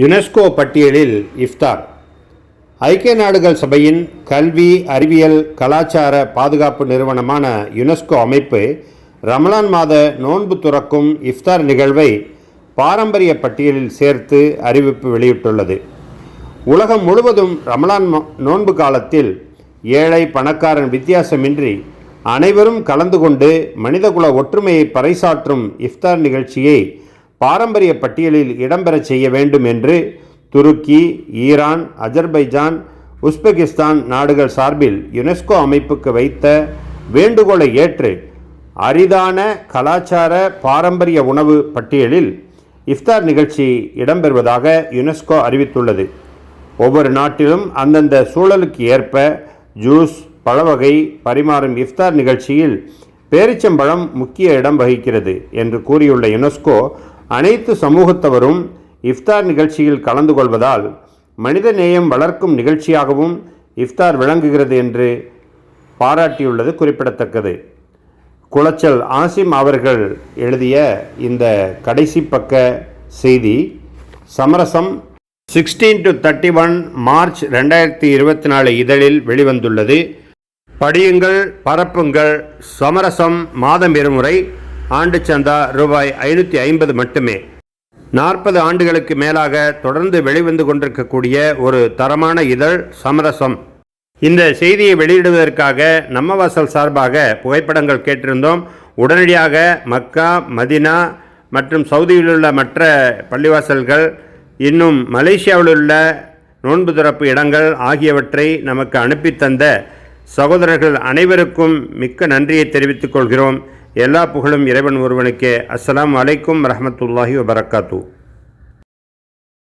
UNESCO பட்டியலில் இஃப்தார். ஐக்கிய நாடுகள் சபையின் கல்வி அறிவியல் கலாச்சார பாதுகாப்பு நிறுவனமான யுனெஸ்கோ அமைப்பு ரமலான் மாத நோன்பு துறக்கும் இஃப்தார் நிகழ்வை பாரம்பரிய பட்டியலில் சேர்த்து அறிவிப்பு வெளியிட்டுள்ளது. உலகம் முழுவதும் ரமலான் நோன்பு காலத்தில் ஏழை பணக்காரன் வித்தியாசமின்றி அனைவரும் கலந்து கொண்டு மனிதகுல ஒற்றுமையை பறைசாற்றும் இஃப்தார் நிகழ்ச்சியை பாரம்பரிய பட்டியலில் இடம்பெறச் செய்ய வேண்டும் என்று துருக்கி ஈரான் அஜர்பைஜான் உஸ்பெகிஸ்தான் நாடுகள் சார்பில் யுனெஸ்கோ அமைப்புக்கு வைத்த வேண்டுகோளை ஏற்று அரிதான கலாச்சார பாரம்பரிய உணவு பட்டியலில் இஃப்தார் நிகழ்ச்சி இடம்பெறுவதாக யுனெஸ்கோ அறிவித்துள்ளது. ஒவ்வொரு நாட்டிலும் அந்தந்த சூழலுக்கு ஏற்ப ஜூஸ் பழவகை பரிமாறும் இஃப்தார் நிகழ்ச்சியில் பேரிச்சம்பழம் முக்கிய இடம் வகிக்கிறது என்று கூறியுள்ள யுனெஸ்கோ அனைத்து சமூகத்தவரும் இஃப்தார் நிகழ்ச்சியில் கலந்து கொள்வதால் மனித நேயம் வளர்க்கும் நிகழ்ச்சியாகவும் இஃப்தார் விளங்குகிறது என்று பாராட்டியுள்ளது குறிப்பிடத்தக்கது. குளச்சல் ஆசிம் அவர்கள் எழுதிய இந்த கடைசி பக்க செய்தி சமரசம் sixteen to thirty one March ரெண்டாயிரத்தி இருபத்தி நாலு இதழில் வெளிவந்துள்ளது. படியுங்கள் பரப்புங்கள் சமரசம் மாதம் இருமுறை ஆண்டு சந்தா ரூபாய் ஐநூற்றி ஐம்பது மட்டுமே. நாற்பது ஆண்டுகளுக்கு மேலாக தொடர்ந்து வெளிவந்து கொண்டிருக்கக்கூடிய ஒரு தரமான இதழ் சமரசம். இந்த செய்தியை வெளியிடுவதற்காக நம்ம வாசல் சார்பாக புகைப்படங்கள் கேட்டிருந்தோம். உடனடியாக மக்கா மதினா மற்றும் சவுதியில் உள்ள மற்ற பள்ளிவாசல்கள் இன்னும் மலேசியாவில் உள்ள நோன்பு திறப்பு இடங்கள் ஆகியவற்றை நமக்கு அனுப்பி தந்த சகோதரர்கள் அனைவருக்கும் மிக்க நன்றியை தெரிவித்துக் கொள்கிறோம். எல்லா புகழும் இறைவன் ஒருவனுக்கே. அஸ்லாம் அலைக்கும் ரஹமத்துல்லாஹி வபரகாத்தூ.